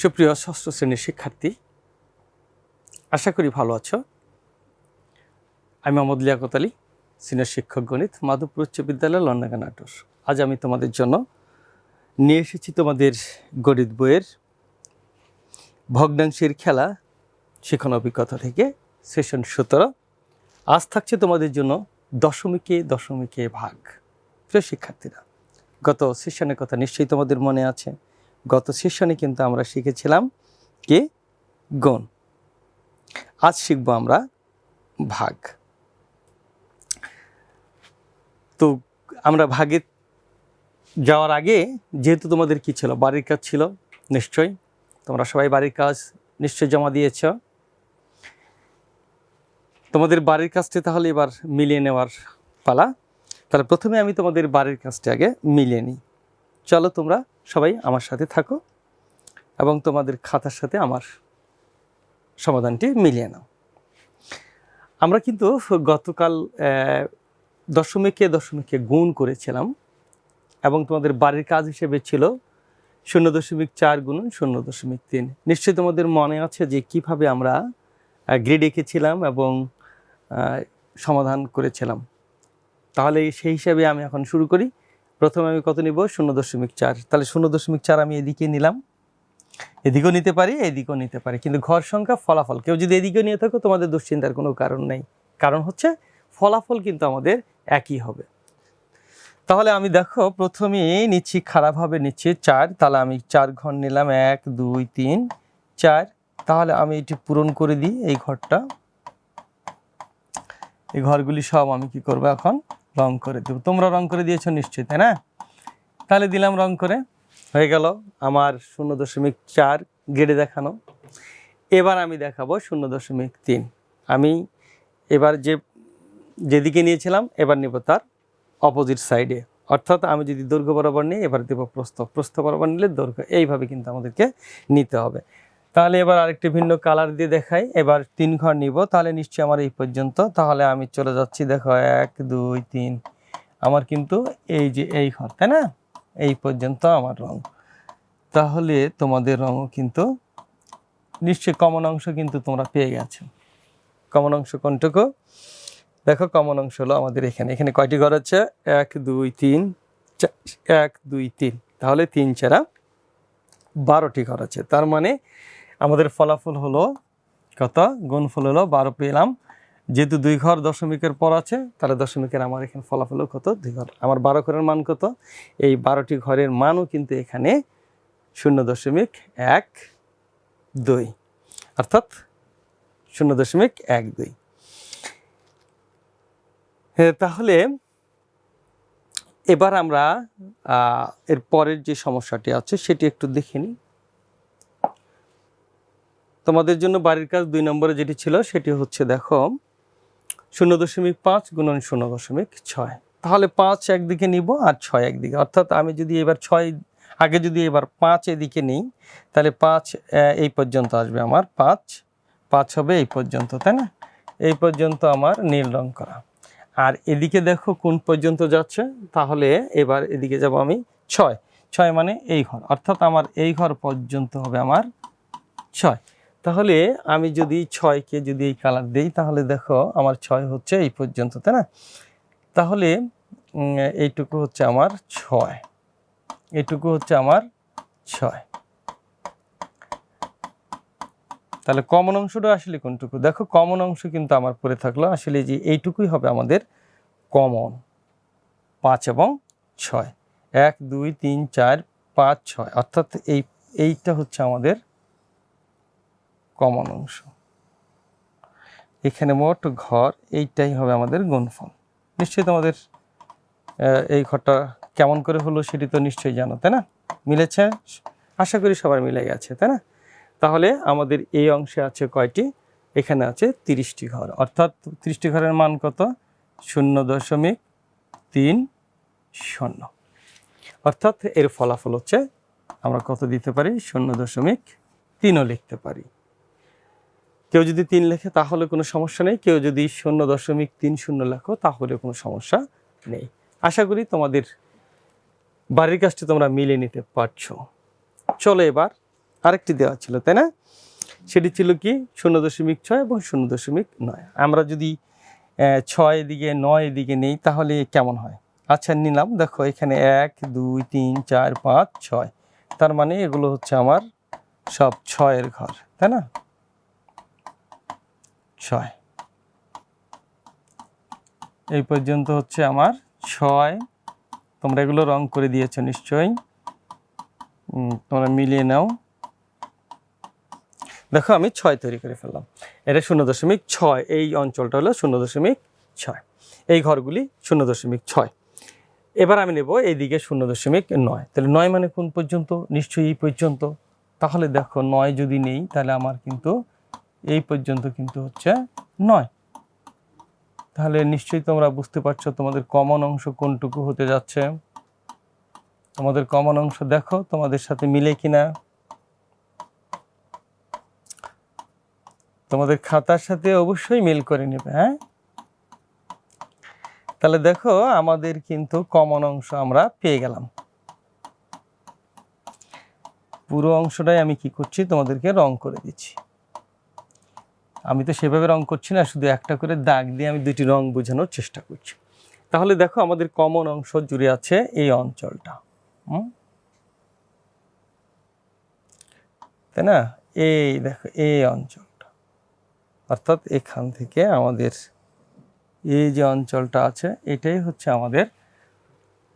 সুপ্রিয় ষষ্ঠ শ্রেণির শিক্ষার্থী, আশা করি ভালো আছো। আমি মোহাম্মদ লিয়াকত সিনিয়র শিক্ষক গণিত, মাধবপুর উচ্চ বিদ্যালয় লন্ডাগা নাটোর আজ আমি তোমাদের জন্য নিয়ে এসেছি তোমাদের গণিত বইয়ের ভগ্নাংশের খেলা শিখন অভিজ্ঞতা থেকে, সেশন সতেরো। আজ থাকছে তোমাদের জন্য দশমিকে দশমিকে ভাগ। প্রিয় শিক্ষার্থীরা, গত সেশনের কথা নিশ্চয়ই তোমাদের মনে আছে। গত সেশনে কিন্তু আমরা শিখেছিলাম কি? গুণ। আজ শিখব আমরা ভাগ। তো আমরা ভাগে যাওয়ার আগে যেহেতু তোমাদের কি ছিল? বাড়ির কাজ ছিল, নিশ্চয়ই। তোমরা সবাই বাড়ির কাজ নিশ্চয়ই জমা দিয়েছ। তোমাদের বাড়ির কাজটি তাহলে এবার মিলিয়ে নেওয়ার পালা। তাহলে প্রথমে আমি তোমাদের বাড়ির কাজটি আগে মিলিয়ে নিই। চলো তোমরা সবাই আমার সাথে থাকো এবং তোমাদের খাতার সাথে আমার সমাধানটি মিলিয়ে নাও। আমরা কিন্তু গতকাল দশমিকে দশমিকে গুণ করেছিলাম এবং তোমাদের বাড়ির কাজ হিসেবে ছিল শূন্য দশমিক চার গুণ শূন্য দশমিক তিন। নিশ্চয়ই তোমাদের মনে আছে যে কীভাবে আমরা গ্রেড এঁকেছিলাম এবং সমাধান করেছিলাম। তাহলে সেই হিসাবে আমি এখন শুরু করি। প্রথমে আমি কত নিব? শূন্য দশমিক চার। তাহলে শূন্য দশমিক চার আমি এদিকে নিলাম। এদিকেও নিতে পারি, এদিকেও নিতে পারি। কিন্তু ঘর সংখ্যা, ফলাফল। কেউ যদি এদিকেও নিয়ে থাকো, তোমাদের দুশ্চিন্তার কোনো কারণ নেই। কারণ হচ্ছে, ফলাফল কিন্তু আমাদের একই হবে। তাহলে আমি দেখো প্রথমে নিচ্ছি খারাপভাবে নিচ্ছি চার। তাহলে আমি চার ঘর নিলাম, এক, দুই, তিন, চার। তাহলে আমি এটি পূরণ করে দিই এই ঘরটা। এই ঘরগুলি সব আমি কি করব এখন? রং করে দেবো। তোমরা রং করে দিয়েছ নিশ্চয়ই, তাই না? তাহলে দিলাম রং করে। হয়ে গেল আমার শূন্য দশমিক চার গেড়ে দেখানো। এবার আমি দেখাবো শূন্য দশমিক তিন। আমি এবার যে, যেদিকে নিয়েছিলাম, এবার নেব তার অপোজিট সাইডে অর্থাৎ আমি যদি দৈর্ঘ্য বরাবর নিই, এবার দেবো প্রস্থ। প্রস্থ বরাবর নিলে দৈর্ঘ্য, এইভাবে কিন্তু আমাদেরকে নিতে হবে। তাহলে এবার আরেকটি ভিন্ন কালার দিয়ে দেখাই। এবার তিন ঘর নিব, তাহলে নিশ্চয়ই আমার এই পর্যন্ত। তাহলে আমি চলে যাচ্ছি, দেখো এক, দুই, তিন। আমার কিন্তু এই যে এই ঘর, তাই না? এই পর্যন্ত আমার রং। তাহলে তোমাদের রঙও কিন্তু নিশ্চয়ই কমন অংশ কিন্তু তোমরা পেয়ে গেছো। কমন অংশ কোনটুকু? দেখো কমন অংশ হলো আমাদের এখানে। এখানে কয়টি ঘর আছে? এক, দুই, তিন এক, দুই, তিন। তাহলে তিন চারা বারোটি ঘর আছে। তার মানে আমাদের ফলাফল হলো কত? গুণফল হলো বারো পেলাম। যেহেতু দুই ঘর দশমিকের পর আছে, তাহলে দশমিকের আমার এখানে ফলাফল কত? দুই ঘর। আমার বারো ঘরের মান কত? এই বারোটি ঘরের মানও কিন্তু এখানে শূন্য দশমিক এক দুই। অর্থাৎ শূন্য দশমিক এক দুই। তাহলে এবার আমরা এর পরের যে সমস্যাটি আছে, সেটি একটু দেখে নিই। তোমাদের জন্য বাড়ির কাজ দুই নম্বরে যেটি ছিল সেটি হচ্ছে দেখো, শূন্য দশমিক পাঁচ গুণন শূন্য দশমিক ছয়। তাহলে পাঁচ একদিকে নিব আর ছয় একদিকে। অর্থাৎ আমি যদি এবার ছয়, আগে যদি এবার পাঁচ এদিকে নিই, তাহলে পাঁচ এই পর্যন্ত আসবে আমার পাঁচ। পাঁচ হবে এই পর্যন্ত, তাই না? এই পর্যন্ত আমার নীল রং করা। আর এদিকে দেখো কোন পর্যন্ত যাচ্ছে, তাহলে এবার এদিকে যাব আমি ছয়। ছয় মানে এই ঘর। অর্থাৎ আমার এই ঘর পর্যন্ত হবে আমার ছয়। তাহলে আমি যদি ছয়কে যদি এই কালার দিই, তাহলে দেখো আমার ছয় হচ্ছে এই পর্যন্ত, তাই না? তাহলে এইটুকু হচ্ছে আমার ছয়। এইটুকু হচ্ছে আমার ছয়। তাহলে কমন অংশটা আসলে কোনটুকু? দেখো কমন অংশ কিন্তু আমার পড়ে থাকল, আসলে যে এইটুকুই হবে আমাদের কমন পাঁচ এবং ছয়। এক, দুই, তিন, চার, পাঁচ, ছয়। অর্থাৎ এই, এইটা হচ্ছে আমাদের কমন অংশ। এখানে মোট ঘর, এইটাই হবে আমাদের গুণফল। নিশ্চয়ই তোমাদের এই ঘরটা কেমন করে হলো সেটি তো নিশ্চয়ই জানো, তাই না? মিলেছে? আশা করি সবার মিলে গেছে, তাই না? তাহলে আমাদের এই অংশে আছে কয়টি? এখানে আছে তিরিশটি ঘর। অর্থাৎ তিরিশটি ঘরের মান কত? শূন্য দশমিক তিন শূন্য। অর্থাৎ এর ফলাফল হচ্ছে, আমরা কত দিতে পারি? শূন্য দশমিক তিনও লিখতে পারি। কেউ যদি তিন লেখে তাহলে কোনো সমস্যা নেই। কেউ যদি শূন্য দশমিক তিন শূন্য লেখো তাহলে কোনো সমস্যা নেই। আশা করি তোমাদের বাড়ির কাজটি তোমরা মিলে নিতে পারছ। চলো এবার আরেকটি দেওয়া ছিল, তাই না? সেটি ছিল কি? শূন্য দশমিক ছয় এবং শূন্য দশমিক নয়। আমরা যদি ছয় দিকে, নয় দিকে নেই তাহলে কেমন হয়? আচ্ছা নিলাম। দেখো, এখানে এক, দুই, তিন, চার, পাঁচ, ছয়। তার মানে এগুলো হচ্ছে আমার সব ছয়ের ঘর, তাই না? ছয়। এই পর্যন্ত হচ্ছে আমার ছয়। তোমরা এগুলো রং করে দিয়েছ নিশ্চয়ই। তোমরা মিলিয়ে নাও। দেখো, আমি ছয় তৈরি করে ফেললাম। এটা শূন্য দশমিক ছয়। এই অঞ্চলটা হলো শূন্য দশমিক ছয়। এই ঘরগুলি শূন্য দশমিক ছয়। এবার আমি নেব এইদিকে শূন্য দশমিক নয়। তাহলে নয় মানে কোন পর্যন্ত? নিশ্চয়ই এই পর্যন্ত। তাহলে দেখো, নয় যদি নেই, তাহলে আমার কিন্তু এই পর্যন্ত কিন্তু হচ্ছে নয়। তাহলে নিশ্চয়ই তোমরা বুঝতে পারছ তোমাদের কমন অংশ কোনটুকু হতে যাচ্ছে। তোমাদের কমন অংশ দেখো, তোমাদের সাথে মিলে কিনা। তোমাদের খাতার সাথে অবশ্যই মিল করে নেবে হ্যাঁ? তাহলে দেখো আমাদের কিন্তু কমন অংশ আমরা পেয়ে গেলাম। পুরো অংশটাই আমি কি করছি? তোমাদেরকে রং করে দিচ্ছি। আমি তো সেভাবে রং করছি না, শুধু একটা করে দাগ দিয়ে আমি দুটি রং বোঝানোর চেষ্টা করছি। তাহলে দেখো আমাদের কমন অংশ জুড়ে আছে এই অঞ্চলটা? তাই না? এই দেখো, এই অঞ্চলটা। অর্থাৎ এখান থেকে আমাদের এই যে অঞ্চলটা আছে, এটাই হচ্ছে আমাদের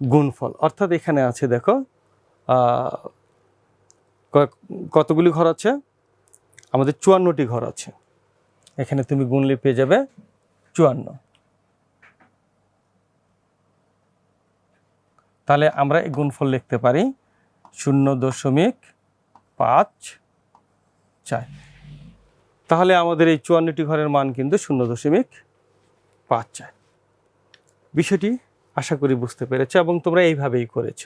গুণফল। অর্থাৎ এখানে আছে দেখো কতগুলি ঘর আছে? আমাদের চুয়ান্নটি ঘর আছে। এখানে তুমি গুনলে পেয়ে যাবে চুয়ান্ন। তাহলে আমরা এই গুণফল লিখতে পারি শূন্য দশমিক পাঁচ চার। তাহলে আমাদের এই চুয়ান্নটি ঘরের মান কিন্তু শূন্য দশমিক পাঁচ চার। বিষয়টি আশা করি বুঝতে পেরেছ এবং তোমরা এইভাবেই করেছ।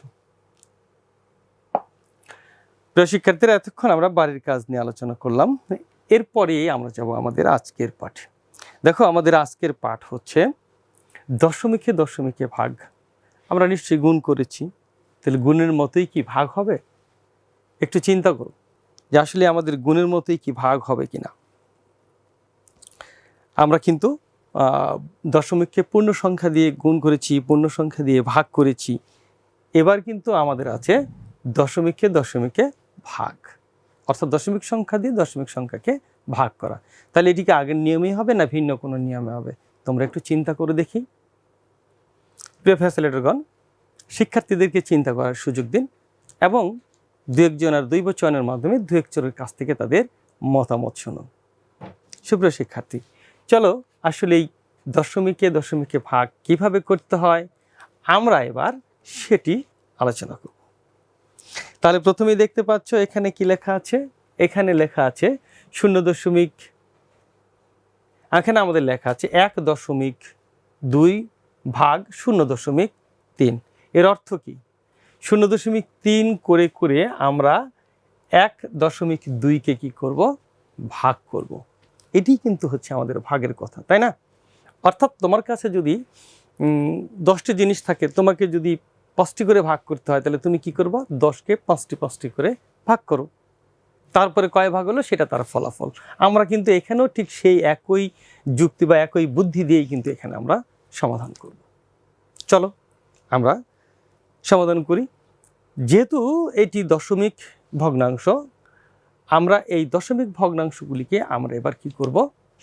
প্রিয় শিক্ষার্থীরা, এতক্ষণ আমরা বাড়ির কাজ নিয়ে আলোচনা করলাম। এরপরে আমরা যাব আমাদের আজকের পাঠ। দেখো আমাদের আজকের পাঠ হচ্ছে দশমিকে দশমিকে ভাগ। আমরা নিশ্চয়ই গুণ করেছি। তাহলে গুণের মতোই কি ভাগ হবে? একটু চিন্তা করো যে আসলে আমাদের গুণের মতোই কি ভাগ হবে কিনা। আমরা কিন্তু দশমিককে পূর্ণ সংখ্যা দিয়ে গুণ করেছি, পূর্ণ সংখ্যা দিয়ে ভাগ করেছি। এবার কিন্তু আমাদের আছে দশমিককে দশমিকে ভাগ। অর্থাৎ দশমিক সংখ্যা দিয়ে দশমিক সংখ্যাকে ভাগ করা। তাহলে এটিকে আগের নিয়মেই হবে না ভিন্ন কোনো নিয়মে হবে? তোমরা একটু চিন্তা করে দেখি। প্রিয় ফ্যাসিলেটরগণ শিক্ষার্থীদেরকে চিন্তা করার সুযোগ দিন এবং দু একজন আর দৈব চয়নের মাধ্যমে দু একজনের কাছ থেকে তাদের মতামত শুনুন সুপ্রিয় শিক্ষার্থী, চলো আসলে এই দশমিকে দশমিকে ভাগ কীভাবে করতে হয়? আমরা এবার সেটি আলোচনা করব। তাহলে প্রথমেই দেখতে পাচ্ছ এখানে কি লেখা আছে? এখানে লেখা আছে শূন্য দশমিক, এখানে আমাদের লেখা আছে এক দশমিক দুই ভাগ শূন্য দশমিক তিন। এর অর্থ কি? শূন্য দশমিক তিন করে করে আমরা এক দশমিক দুইকে কি করব? ভাগ করব। এটি কিন্তু হচ্ছে আমাদের ভাগের কথা, তাই না? অর্থাৎ তোমার কাছে যদি দশটি জিনিস থাকে, তোমাকে যদি পাঁচটি করে ভাগ করতে হয়, তাহলে তুমি কি করবা? দশকে পাঁচটি পাঁচটি করে ভাগ করো। তারপরে কয় ভাগ হলো? সেটা তার ফলাফল। আমরা কিন্তু এখানেও ঠিক সেই একই যুক্তি বা একই বুদ্ধি দিয়েই কিন্তু এখানে আমরা সমাধান করব। চলো, আমরা সমাধান করি। যেহেতু এটি দশমিক ভগ্নাংশ, আমরা এই দশমিক ভগ্নাংশগুলিকে আমরা এবার কি করব?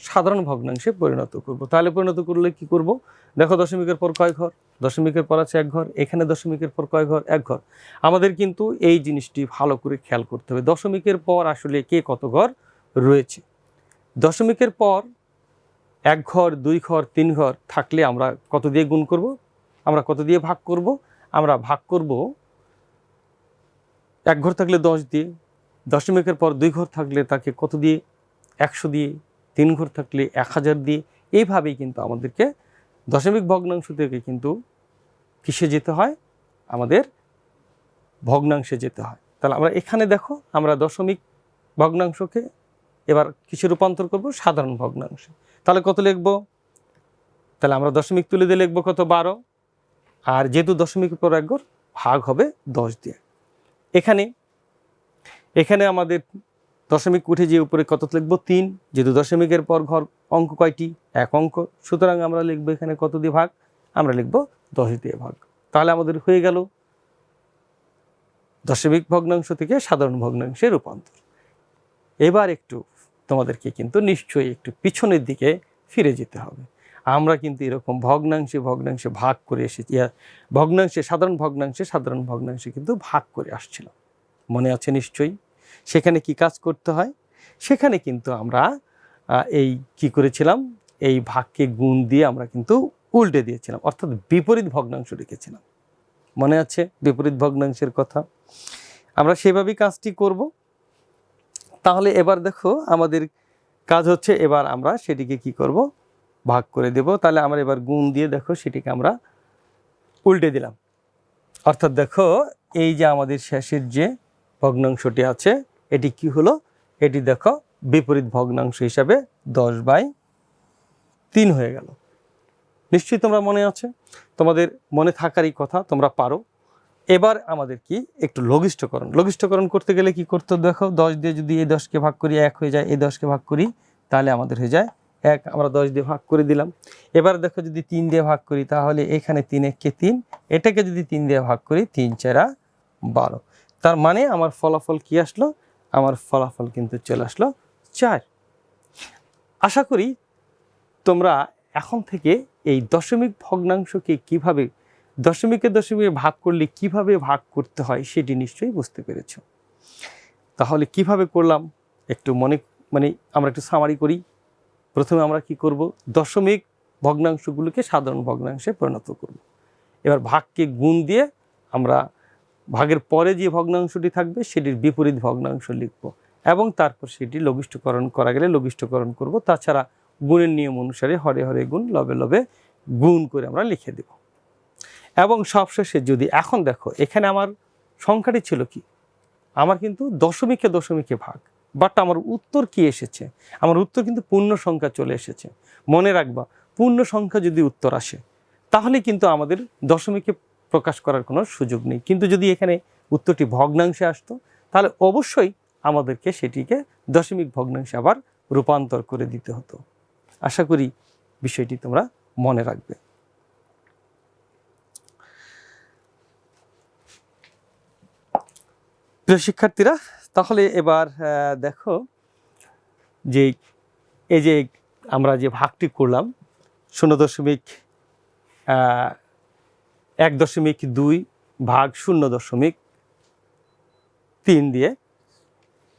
সাধারণ ভগ্নাংশে পরিণত করব। তাহলে পরিণত করলে কি করব? দেখো দশমিকের পর কয় ঘর? দশমিকের পর আছে এক ঘর, এখানে দশমিকের পর কয় ঘর? এক ঘর। আমাদের কিন্তু এই জিনিসটি ভালো করে খেয়াল করতে হবে। দশমিকের পর আসলে কে কত ঘর? রয়েছে। দশমিকের পর এক ঘর, দুই ঘর, তিন ঘর থাকলে আমরা কত দিয়ে গুণ করব? আমরা কত দিয়ে ভাগ করব? আমরা ভাগ করব এক ঘর থাকলে দশ দিয়ে, দশমিকের পর দুই ঘর থাকলে তাকে কত দিয়ে? একশো দিয়ে তিন ঘর থাকলে এক হাজার দিয়ে এইভাবেই কিন্তু আমাদেরকে দশমিক ভগ্নাংশ থেকে কিন্তু কিসে যেতে হয়? আমাদের ভগ্নাংশে যেতে হয়। তাহলে আমরা এখানে দেখো, আমরা দশমিক ভগ্নাংশকে এবার কিসে রূপান্তর করব? সাধারণ ভগ্নাংশে। তাহলে কত লিখব? তাহলে আমরা দশমিক তুলে দিয়ে লিখব কত? বারো। আর যেহেতু দশমিক পর এক ঘর, ভাগ হবে দশ দিয়ে। এখানে এখানে আমাদের দশমিক উঠে যে উপরে কত লিখব? তিন। যেহেতু দশমিকের পর ঘর অঙ্ক কয়টি? এক অঙ্ক। সুতরাং আমরা লিখব এখানে কত দিয়ে ভাগ? আমরা লিখব দশ দিয়ে ভাগ। তাহলে আমাদের হয়ে গেল দশমিক ভগ্নাংশ থেকে সাধারণ ভগ্নাংশে রূপান্তর। এবার একটু তোমাদেরকে কিন্তু নিশ্চয়ই একটু পিছনের দিকে ফিরে যেতে হবে। আমরা কিন্তু এরকম ভগ্নাংশে ভগ্নাংশে ভাগ করে এসেছি। ভগ্নাংশে সাধারণ ভগ্নাংশে সাধারণ ভগ্নাংশে কিন্তু ভাগ করে আসছিলাম। মনে আছে নিশ্চয়ই? সেখানে কি কাজ করতে হয়? সেখানে কিন্তু আমরা এই কি করেছিলাম? এই ভাগকে গুণ দিয়ে আমরা কিন্তু উল্টে দিয়েছিলাম, অর্থাৎ বিপরীত ভগ্নাংশ রেখেছিলাম। মনে আছে বিপরীত ভগ্নাংশের কথা? আমরা সেভাবেই কাজটি করব। তাহলে এবার দেখো, আমাদের কাজ হচ্ছে এবার আমরা সেটিকে কি করব? ভাগ করে দেব। তাহলে আমরা এবার গুণ দিয়ে দেখো, সেটিকে আমরা উল্টে দিলাম। অর্থাৎ দেখো, এই যে আমাদের শেষের যে ভগ্নাংশটি আছে। এটি কি হলো? এটি দেখো, বিপরীত ভগ্নাংশ হিসাবে দশ বাই তিন হয়ে গেল। নিশ্চয়ই তোমরা মনে আছে? তোমাদের মনে থাকারই কথা, তোমরা পারো। এবার আমাদের কি? একটু লঘিষ্ঠকরণ। লঘিষ্ঠকরণ করতে গেলে কি করতে দেখো, দশ দিয়ে যদি এই দশকে ভাগ করি, এক হয়ে যায়, এই দশকে ভাগ করি, তাহলে আমাদের হয়ে যায় এক। আমরা দশ দিয়ে ভাগ করে দিলাম। এবার দেখো, যদি তিন দিয়ে ভাগ করি, তাহলে এখানে তিন, এককে তিন। এটাকে যদি তিন দিয়ে ভাগ করি, তিন, চারা, বারো। তার মানে আমার ফলাফল কি আসলো? আমার ফলাফল কিন্তু চলে আসলো চার। আশা করি তোমরা এখন থেকে এই দশমিক ভগ্নাংশকে কীভাবে, দশমিকে দশমিকে ভাগ করলে কীভাবে ভাগ করতে হয় সেটি নিশ্চয়ই বুঝতে পেরেছ। তাহলে কীভাবে করলাম? একটু মনে মানে আমরা একটু সামারি করি। প্রথমে আমরা কি করব? দশমিক ভগ্নাংশগুলোকে সাধারণ ভগ্নাংশে পরিণত করব। এবার ভাগকে গুণ দিয়ে আমরা ভাগের পরে যে ভগ্নাংশটি থাকবে সেটির বিপরীত ভগ্নাংশ লিখব এবং তারপর সেটি লঘিষ্ঠকরণ করা গেলে লঘিষ্ঠকরণ করব। তাছাড়া গুণের নিয়ম অনুসারে হরে হরে গুণ, লবে লবে গুণ করে আমরা লিখে দেব। এবং সবশেষে যদি এখন দেখো, এখানে আমার সংখ্যাটি ছিল কি? আমার কিন্তু দশমিকে দশমিকে ভাগ। বাট আমার উত্তর কি এসেছে? আমার উত্তর কিন্তু পূর্ণ সংখ্যা চলে এসেছে। মনে রাখবা, পূর্ণ সংখ্যা যদি উত্তর আসে, তাহলে কিন্তু আমাদের দশমিকে প্রকাশ করার কোনো সুযোগ নেই। কিন্তু যদি এখানে উত্তরটি ভগ্নাংশে আসতো, তাহলে অবশ্যই আমাদেরকে সেটিকে দশমিক ভগ্নাংশে আবার রূপান্তর করে দিতে হতো। আশা করি বিষয়টি তোমরা মনে রাখবে। প্রিয় শিক্ষার্থীরা, তাহলে এবার দেখো যে, এই যে আমরা যে ভাগটি করলাম, শূন্য দশমিক এক দশমিক দুই ভাগ শূন্য দশমিক তিন দিয়ে,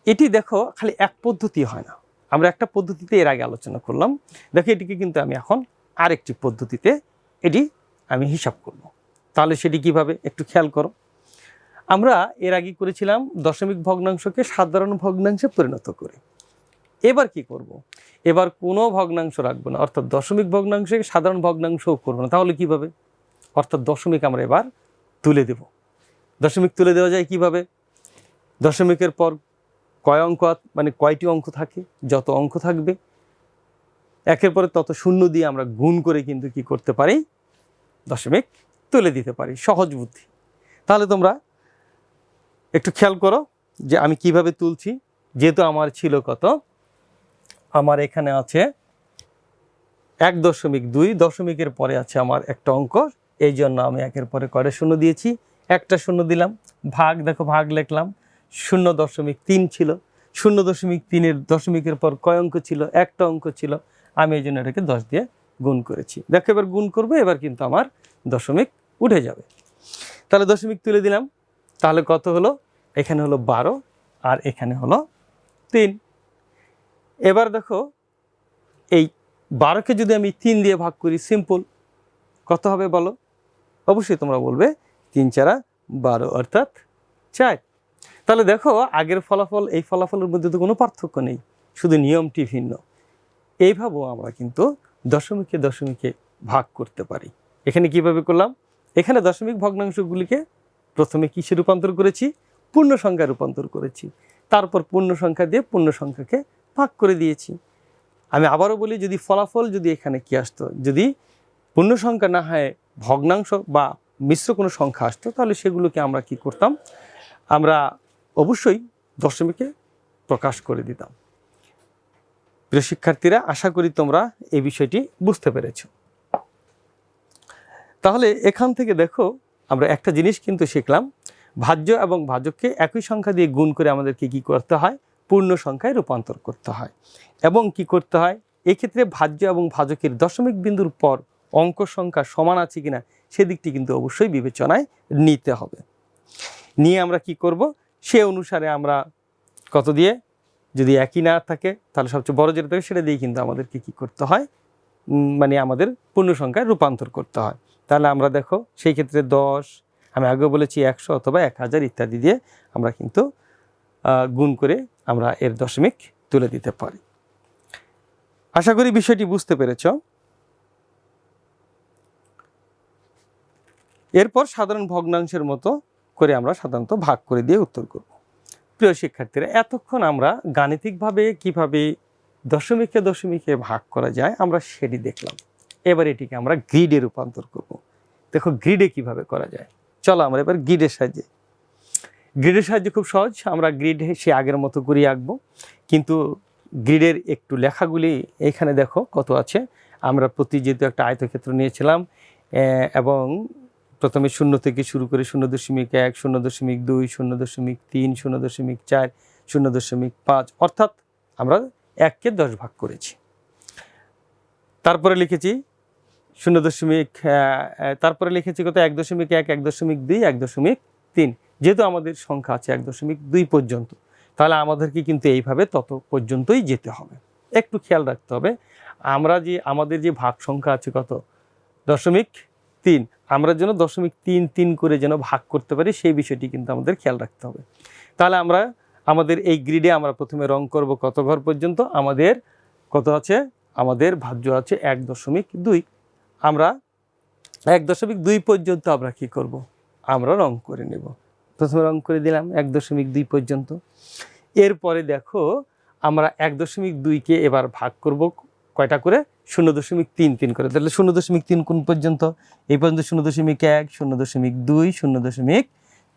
এটি দেখো খালি এক পদ্ধতি হয় না। আমরা একটা পদ্ধতিতে এর আগে আলোচনা করলাম। দেখো এটিকে কিন্তু আমি এখন আরেকটি পদ্ধতিতে এটি আমি হিসাব করব। তাহলে সেটি কীভাবে একটু খেয়াল করো। আমরা এর আগে করেছিলাম দশমিক ভগ্নাংশকে সাধারণ ভগ্নাংশে পরিণত করে। এবার কি করব। এবার কোনো ভগ্নাংশ রাখব না, অর্থাৎ দশমিক ভগ্নাংশকে সাধারণ ভগ্নাংশও করব না। তাহলে কীভাবে? অর্থাৎ দশমিক আমরা এবার তুলে দেব। দশমিক তুলে দেওয়া যায় কীভাবে? দশমিকের পর কয় অঙ্ক মানে কয়টি অঙ্ক থাকে? যত অঙ্ক থাকবে, একের পরে তত শূন্য দিয়ে আমরা গুণ করে কিন্তু কি করতে পারি? দশমিক তুলে দিতে পারি, সহজ বুদ্ধি। তাহলে তোমরা একটু খেয়াল করো যে আমি কীভাবে তুলছি। যেহেতু আমার ছিল কত? আমার এখানে আছে এক দশমিক দুই, দশমিকের পরে আছে আমার একটা অঙ্ক। এই জন্য আমি একের পরে করে শূন্য দিয়েছি। একটা শূন্য দিলাম। ভাগ, দেখো ভাগ লিখলাম। শূন্য দশমিক তিন ছিল। শূন্য দশমিক তিনের দশমিকের পর কয় অঙ্ক ছিল? একটা অঙ্ক ছিল। আমি এই জন্য এটাকে দশ দিয়ে গুণ করেছি। দেখো এবার গুণ করব, এবার কিন্তু আমার দশমিক উঠে যাবে। তাহলে দশমিক তুলে দিলাম। তাহলে কত হলো? এখানে হলো বারো আর এখানে হলো তিন। এবার দেখো, এই বারোকে যদি আমি তিন দিয়ে ভাগ করি, সিম্পল। কত হবে বলো? অবশ্যই তোমরা বলবে তিন চারা বারো, অর্থাৎ চার। তাহলে দেখো, আগের ফলাফল, এই ফলাফলের মধ্যে তো কোনো পার্থক্য নেই, শুধু নিয়মটি ভিন্ন। এইভাবেও আমরা কিন্তু দশমিকে দশমিকে ভাগ করতে পারি। এখানে কীভাবে করলাম? এখানে দশমিক ভগ্নাংশগুলিকে প্রথমে কিসে রূপান্তর করেছি? পূর্ণ সংখ্যায় রূপান্তর করেছি। তারপর পূর্ণ সংখ্যা দিয়ে পূর্ণ সংখ্যাকে ভাগ করে দিয়েছি। আমি আবারও বলি, যদি ফলাফল যদি এখানে কি আসতো, যদি পূর্ণ সংখ্যা না হয় ভগ্নাংশ বা মিশ্র কোনো সংখ্যা আসতো, তাহলে সেগুলোকে আমরা কি করতাম? আমরা অবশ্যই দশমিকে প্রকাশ করে দিতাম। প্রিয় শিক্ষার্থীরা, আশা করি তোমরা এই বিষয়টি বুঝতে পেরেছ। তাহলে এখান থেকে দেখো, আমরা একটা জিনিস কিন্তু শিখলাম, ভাজ্য এবং ভাজককে একই সংখ্যা দিয়ে গুণ করে আমাদেরকে কি করতে হয়? পূর্ণ সংখ্যায় রূপান্তর করতে হয়। এবং কি করতে হয়? এক্ষেত্রে ভাজ্য এবং ভাজকের দশমিক বিন্দুর পর অঙ্ক সংখ্যা সমান আছে কিনা সেদিকটি কিন্তু অবশ্যই বিবেচনায় নিতে হবে। নিয়ে আমরা কি করব? সে অনুসারে আমরা কত দিয়ে? যদি একই না থাকে, তাহলে সবচেয়ে বড় যেটা থাকে সেটা দিয়ে কিন্তু আমাদেরকে কি করতে হয়? মানে আমাদের পূর্ণ সংখ্যায় রূপান্তর করতে হয়। তাহলে আমরা দেখো, সেই ক্ষেত্রে দশ, আমি আগেও বলেছি একশো অথবা এক হাজার ইত্যাদি দিয়ে আমরা কিন্তু গুণ করে আমরা এর দশমিক তুলে দিতে পারি। আশা করি বিষয়টি বুঝতে পেরেছ। এরপর সাধারণ ভগ্নাংশের মতো করে আমরা সাধারণত ভাগ করে দিয়ে উত্তর করব। প্রিয় শিক্ষার্থীরা, এতক্ষণ আমরা গাণিতিকভাবে কীভাবে দশমিকে দশমিকে ভাগ করা যায় আমরা সেটি দেখলাম। এবার এটিকে আমরা গ্রিডে রূপান্তর করব। দেখো, গ্রিডে কীভাবে করা যায়? চলো আমরা এবার গ্রিডের সাহায্যে। গ্রিডের সাহায্যে খুব সহজ, আমরা গ্রিডে সে আগের মতো করেই আঁকবো। কিন্তু গ্রিডের একটু লেখাগুলি এখানে দেখো কত আছে। আমরা প্রতি যেহেতু একটা আয়তক্ষেত্র নিয়েছিলাম এবং প্রথমে শূন্য থেকে শুরু করে শূন্য দশমিক এক, শূন্য দশমিক দুই, শূন্য দশমিক তিন, শূন্য দশমিক চার, শূন্য দশমিক পাঁচ, অর্থাৎ আমরা এককে দশ ভাগ করেছি। তারপরে লিখেছি শূন্য দশমিক তারপরে লিখেছি কত? এক দশমিক এক এক দশমিক দুই, এক দশমিক তিন। যেহেতু আমাদের সংখ্যা আছে এক দশমিক দুই পর্যন্ত, তাহলে আমাদেরকে কিন্তু এইভাবে তত পর্যন্তই যেতে হবে। একটু খেয়াল রাখতে হবে, আমরা যে, আমাদের যে ভাগ সংখ্যা আছে কত? দশমিক তিন। আমরা যেন দশমিক তিন তিন করে যেন ভাগ করতে পারি, সেই বিষয়টি কিন্তু আমাদের খেয়াল রাখতে হবে। তাহলে আমরা, আমাদের এই গ্রিডে আমরা প্রথমে রং করব কত ঘর পর্যন্ত? আমাদের কত আছে? আমাদের ভাজ্য আছে এক দশমিক দুই। আমরা এক দশমিক দুই পর্যন্ত আমরা কি করব? আমরা রং করে নেব। প্রথমে রং করে দিলাম এক দশমিক দুই পর্যন্ত। এরপরে দেখো, আমরা এক দশমিক দুইকে এবার ভাগ করব কয়টা করে? শূন্য দশমিক তিন তিন করে তাহলে শূন্য দশমিক তিন কোন পর্যন্ত এই পর্যন্ত শূন্য দশমিক এক শূন্য দশমিক দুই শূন্য দশমিক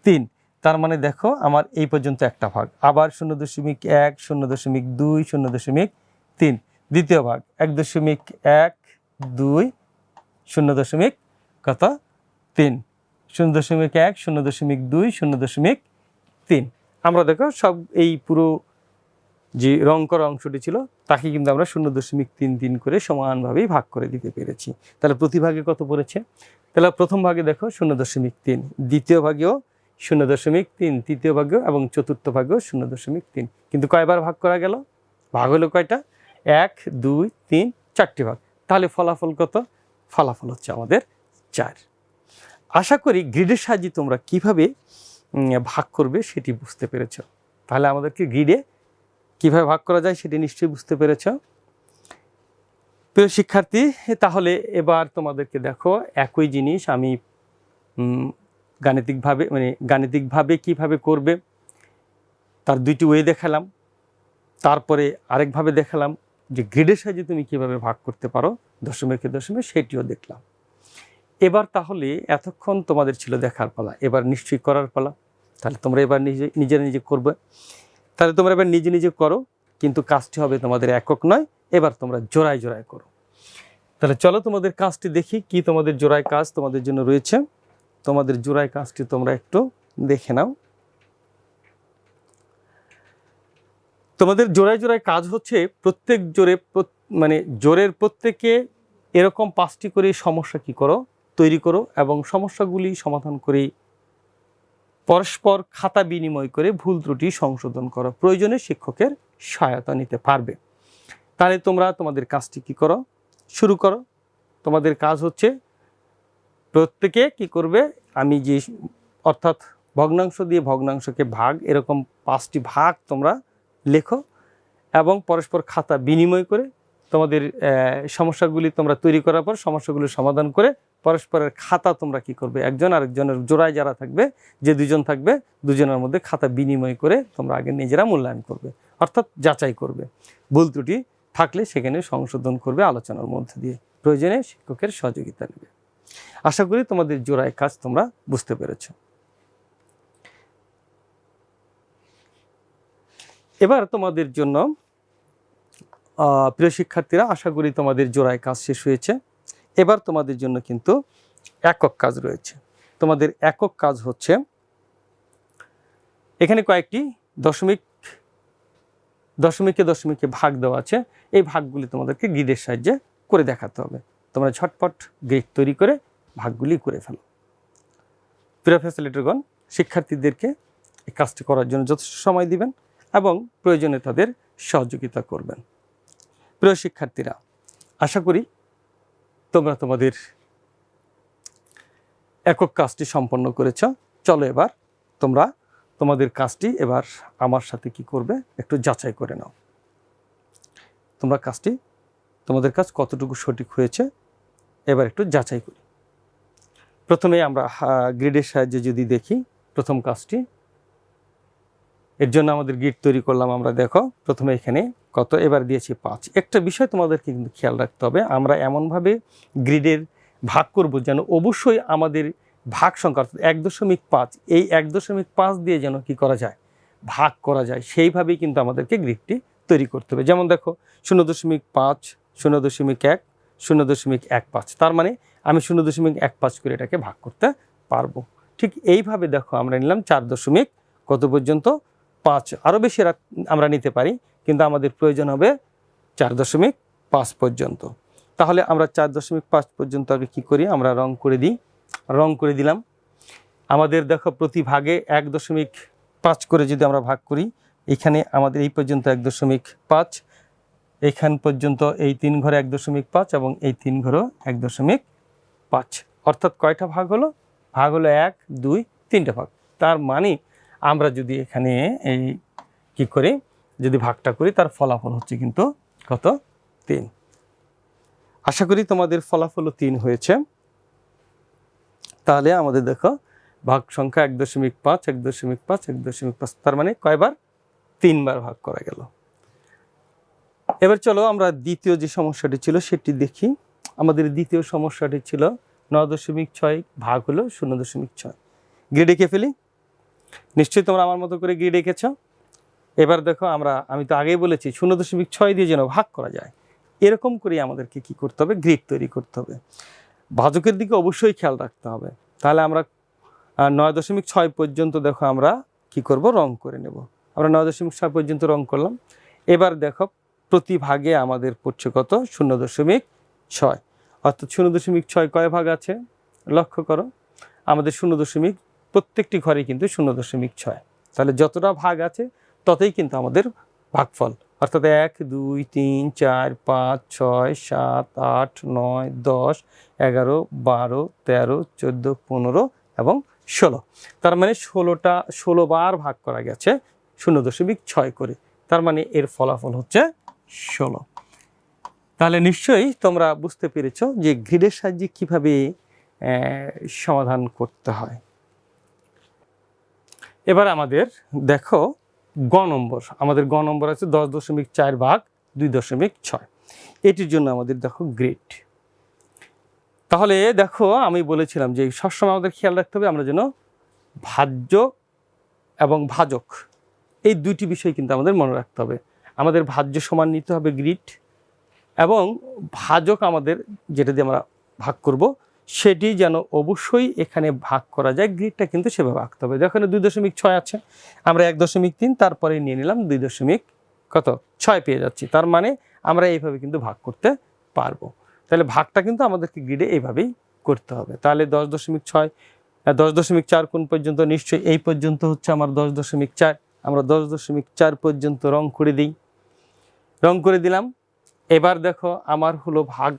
তিন তার মানে দেখো আমার এই পর্যন্ত একটা ভাগ আবার শূন্য দশমিক এক শূন্য দশমিক দুই শূন্য দশমিক তিন দ্বিতীয় ভাগ এক দশমিক এক দুই শূন্য দশমিক কত তিন শূন্য দশমিক এক শূন্য দশমিক দুই শূন্য দশমিক তিন আমরা দেখো সব এই পুরো যে রং করা অংশটি ছিল, তাকে কিন্তু আমরা শূন্য দশমিক তিন তিন করে সমানভাবেই ভাগ করে দিতে পেরেছি। তাহলে প্রতিভাগে কত পড়েছে? তাহলে প্রথম ভাগে দেখো শূন্য দশমিক তিন, দ্বিতীয় ভাগেও শূন্য দশমিক তিন, তৃতীয় ভাগেও এবং চতুর্থ ভাগেও শূন্য দশমিক তিন। কিন্তু কয়বার ভাগ করা গেল? ভাগ হলো কয়টা? এক, দুই, তিন, চারটি ভাগ। তাহলে ফলাফল কত? ফলাফল হচ্ছে আমাদের চার। আশা করি গ্রিডের সাহায্যে তোমরা কীভাবে ভাগ করবে সেটি বুঝতে পেরেছ। তাহলে আমাদেরকে গ্রিডে কীভাবে ভাগ করা যায় সেটি নিশ্চয়ই বুঝতে পেরেছ। প্রিয় শিক্ষার্থী, তাহলে এবার তোমাদেরকে দেখো একই জিনিস আমি গাণিতিকভাবে মানে গাণিতিকভাবে কীভাবে করবে, তার দুইটি ওয়ে দেখালাম, তারপরে আরেকভাবে দেখালাম যে গ্রিডের সাহায্যে তুমি কীভাবে ভাগ করতে পারো, দশমিকে দশমিক সেটিও দেখলাম। এবার তাহলে এতক্ষণ তোমাদের ছিল দেখার পালা, এবার নিশ্চয়ই করার পালা, তাহলে তোমরা এবার নিজে নিজে নিজে করবে। তাহলে তোমরা এবার নিজে নিজে করো, কিন্তু কাজটি হবে তোমাদের একক নয়, এবার তোমরা জোড়ায় জোড়ায় করো। তাহলে চলো তোমাদের কাজটি দেখি, কি তোমাদের জোড়ায় কাজ তোমাদের জন্য রয়েছে। তোমাদের জোড়ায় কাজটি তোমরা একটু দেখে নাও। তোমাদের জোড়ায় জোড়ায় কাজ হচ্ছে প্রত্যেক জোরে মানে জোরের প্রত্যেকে এরকম পাঁচটি করে সমস্যা কি করো? তৈরি করো এবং সমস্যাগুলি সমাধান করে পরস্পর খাতা বিনিময় করে ভুল ত্রুটি সংশোধন করো প্রয়োজনে শিক্ষকের সহায়তা নিতে পারবে। তাহলে তোমরা তোমাদের কাজটি কি করো? শুরু করো। তোমাদের কাজ হচ্ছে প্রত্যেকে কি করবে? আমি যে অর্থাৎ ভগ্নাংশ দিয়ে ভগ্নাংশকে ভাগ, এরকম পাঁচটি ভাগ তোমরা লেখো এবং পরস্পর খাতা বিনিময় করে তোমাদের সমস্যাগুলি তোমরা তৈরি করার পর সমস্যাগুলি সমাধান করে পরস্পরের খাতা তোমরা কি করবে? একজন আরেকজনের জোড়ায় যারা থাকবে, যে দুজন থাকবে, দুজনের মধ্যে খাতা বিনিময় করে তোমরা আগে নিজেরা মূল্যায়ন করবে, অর্থাৎ যাচাই করবে। ভুল ত্রুটি থাকলে সেখানে সংশোধন করবে আলোচনার মধ্যে দিয়ে। প্রয়োজনে শিক্ষকের সহযোগিতা নেবে। আশা করি তোমাদের জোড়ায় কাজ তোমরা বুঝতে পেরেছ। এবার তোমাদের জন্য প্রিয় শিক্ষার্থীরা, আশা করি তোমাদের জোড়ায় কাজ শেষ হয়েছে। এবার তোমাদের জন্য কিন্তু একক কাজ রয়েছে। তোমাদের একক কাজ হচ্ছে এখানে কয়েকটি দশমিক, দশমিকে দশমিকে ভাগ দেওয়া আছে। এই ভাগগুলি তোমাদেরকে গ্রিডের সাহায্যে করে দেখাতে হবে। তোমরা ঝটপট গ্রিড তৈরি করে ভাগগুলি করে ফেলো। প্রিয় ফ্যাসিলিটরগণ শিক্ষার্থীদেরকে এই কাজটি করার জন্য যথেষ্ট সময় দিবেন এবং প্রয়োজনে তাদের সহযোগিতা করবেন। প্রিয় শিক্ষার্থীরা, আশা করি তোমরা তোমাদের একক কাজটি সম্পন্ন করেছ। চলো এবার তোমরা তোমাদের কাজটি এবার আমার সাথে কি করবে একটু যাচাই করে নাও। তোমরা কাজটি, তোমাদের কাজ কতটুকু সঠিক হয়েছে এবার একটু যাচাই করি। প্রথমে আমরা গ্রিডের সাহায্যে যদি দেখি, প্রথম কাজটি এর জন্য আমাদের গ্রিড তৈরি করলাম আমরা, দেখো, প্রথমে এখানে কত, এবার দিয়েছি পাঁচ। একটা বিষয় তোমাদেরকে কিন্তু খেয়াল রাখতে হবে, আমরা এমনভাবে গ্রিডের ভাগ করব যেন অবশ্যই আমাদের ভাগ সংখ্যা, অর্থাৎ এক দশমিক পাঁচ, এই এক দশমিক পাঁচ দিয়ে যেন কি করা যায়? ভাগ করা যায়। সেইভাবেই কিন্তু আমাদেরকে গ্রিডটি তৈরি করতে হবে। যেমন দেখো, শূন্য দশমিক পাঁচ, শূন্য দশমিক এক, শূন্য দশমিক এক পাঁচ। তার মানে আমি শূন্য দশমিক এক পাঁচ করে এটাকে ভাগ করতে পারব। ঠিক এইভাবে দেখো, আমরা নিলাম চার দশমিক কত পর্যন্ত? পাঁচ আরও বেশি আমরা নিতে পারি, কিন্তু আমাদের প্রয়োজন হবে চার দশমিক পাঁচ পর্যন্ত। তাহলে আমরা চার দশমিক পাঁচ পর্যন্ত আগে কী করি? আমরা রং করে দিই। রং করে দিলাম। আমাদের দেখো প্রতি ভাগে এক দশমিক পাঁচ করে যদি আমরা ভাগ করি, এখানে আমাদের এই পর্যন্ত এক দশমিক পাঁচ, এখান পর্যন্ত এই তিন ঘরে এক দশমিক পাঁচ এবং এই তিন ঘরও এক দশমিক পাঁচ। অর্থাৎ কয়টা ভাগ হলো? ভাগ হলো এক, দুই, তিনটা ভাগ। তার মানে আমরা যদি এখানে এই কি করি, যদি ভাগটা করি, তার ফলাফল হচ্ছে কিন্তু কত? তিন। আশা করি তোমাদের ফলাফলও তিন হয়েছে। তাহলে আমাদের দেখো, ভাগ সংখ্যা এক দশমিক পাঁচ, এক দশমিক পাঁচ, এক দশমিক পাঁচ, তার মানে কয়বার? তিনবার ভাগ করা গেল। এবার চলো আমরা দ্বিতীয় যে সমস্যাটি ছিল, সেটি দেখি। আমাদের দ্বিতীয় সমস্যাটি ছিল, ন দশমিক ছয় ভাগ হলো শূন্য দশমিক ছয়। গ্রিড এঁকে ফেলি? নিশ্চয়ই তোমরা আমার মতো করে গ্রিড এঁকেছ এবার দেখো আমরা, আমি তো আগেই বলেছি শূন্য দশমিক ছয় দিয়ে যেন ভাগ করা যায়। এরকম করে আমাদেরকে কি করতে হবে? গ্রিড তৈরি করতে হবে। ভাজকের দিকে অবশ্যই খেয়াল রাখতে হবে। তাহলে আমরা নয় দশমিক ছয় পর্যন্ত দেখো আমরা কি করব? রং করে নেব। আমরা নয় দশমিক ছয় পর্যন্ত রং করলাম। এবার দেখো প্রতি ভাগে আমাদের পড়ছে কত? শূন্য দশমিক ছয়। অর্থাৎ শূন্য দশমিক ছয় কয় ভাগ আছে? লক্ষ্য করো। আমাদের শূন্য দশমিক প্রত্যেকটি ঘরে কিন্তু শূন্য দশমিক ছয়। তাহলে যতটা ভাগ আছে, ততই কিন্তু আমাদের ভাগফল। অর্থাৎ এক, দুই, তিন, চার, পাঁচ, ছয়, সাত, আট, নয়, দশ, এগারো, বারো, তেরো, চোদ্দ, পনেরো এবং ষোলো। তার মানে ষোলোটা, ষোলো বার ভাগ করা গেছে শূন্য দশমিক ছয় করে। তার মানে এর ফলাফল হচ্ছে ষোলো। তাহলে নিশ্চয়ই তোমরা বুঝতে পেরেছ যে গ্রিডের সাহায্যে কীভাবে সমাধান করতে হয়। এবার আমাদের দেখো গ নম্বর, আমাদের গ নম্বর আছে দশ দশমিক চার ভাগ দুই দশমিক ছয়। এটির জন্য আমাদের দেখো গ্রেড তাহলে দেখো আমি বলেছিলাম যে সবসময় আমাদের খেয়াল রাখতে হবে আমরা যেন ভাজ্য এবং ভাজক, এই দুইটি বিষয় কিন্তু আমাদের মনে রাখতে হবে। আমাদের ভাজ্য সমান নিতে হবে গ্রিড এবং ভাজক আমাদের যেটা দিয়ে আমরা ভাগ করব সেটি যেন অবশ্যই এখানে ভাগ করা যায়। গ্রিডটা কিন্তু সেভাবে আঁকতে হবে। এখানে দুই দশমিক ছয় আছে। আমরা এক দশমিক তিন, তারপরে নিয়ে নিলাম দুই দশমিক কত? ছয় পেয়ে যাচ্ছি। তার মানে আমরা এইভাবে কিন্তু ভাগ করতে পারব। তাহলে ভাগটা কিন্তু আমাদেরকে গ্রিডে এইভাবেই করতে হবে। তাহলে দশ দশমিক ছয় দশ দশমিক চার কোন পর্যন্ত নিশ্চয়ই এই পর্যন্ত হচ্ছে আমার দশ দশমিক চার। আমরা দশ দশমিক চার পর্যন্ত রং করে দিই। রং করে দিলাম। এবার দেখো আমার হলো ভাগ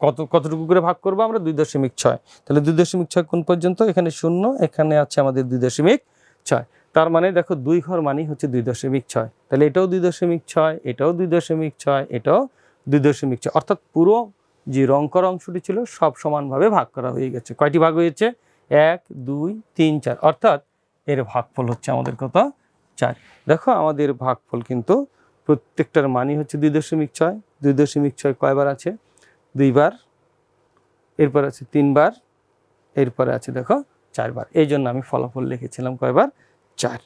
কত, কতটুকু করে ভাগ করব আমরা? দুই দশমিক ছয়। তাহলে দুই দশমিক ছয় কোন পর্যন্ত এখানে শূন্য, এখানে আছে আমাদের দুই দশমিক ছয়। তার মানে দেখো দুই ঘর মানেই হচ্ছে দুই দশমিক ছয়। তাহলে এটাও দুই দশমিক ছয়, এটাও দুই দশমিক ছয়, এটাও দুই দশমিক ছয়। অর্থাৎ পুরো যে রং করা অংশটি ছিল সব সমানভাবে ভাগ করা হয়ে গেছে। কয়টি ভাগ হয়েছে? এক, দুই, তিন, চার। অর্থাৎ এর ভাগফল হচ্ছে আমাদের কত? চার। দেখো আমাদের ভাগফল কিন্তু প্রত্যেকটার মানই হচ্ছে দুই দশমিক ছয়। দুই দশমিক ছয় কয়বার আছে? দুইবার, এরপর আছে তিনবার, এরপরে আছে দেখো চারবার। এই জন্য আমি ফলাফল লিখেছিলাম কয়বার? চার।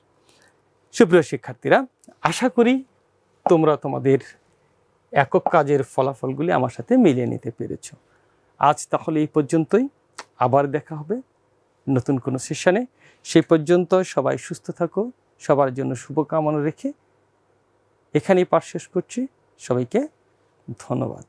সুপ্রিয় শিক্ষার্থীরা, আশা করি তোমরা তোমাদের একক কাজের ফলাফলগুলি আমার সাথে মিলিয়ে নিতে পেরেছ। আজ তাহলে এই পর্যন্তই। আবার দেখা হবে নতুন কোনো সেশনে। সেই পর্যন্ত সবাই সুস্থ থাকো, সবার জন্য শুভকামনা রেখে এখানেই পাঠ শেষ করছি। সবাইকে ধন্যবাদ।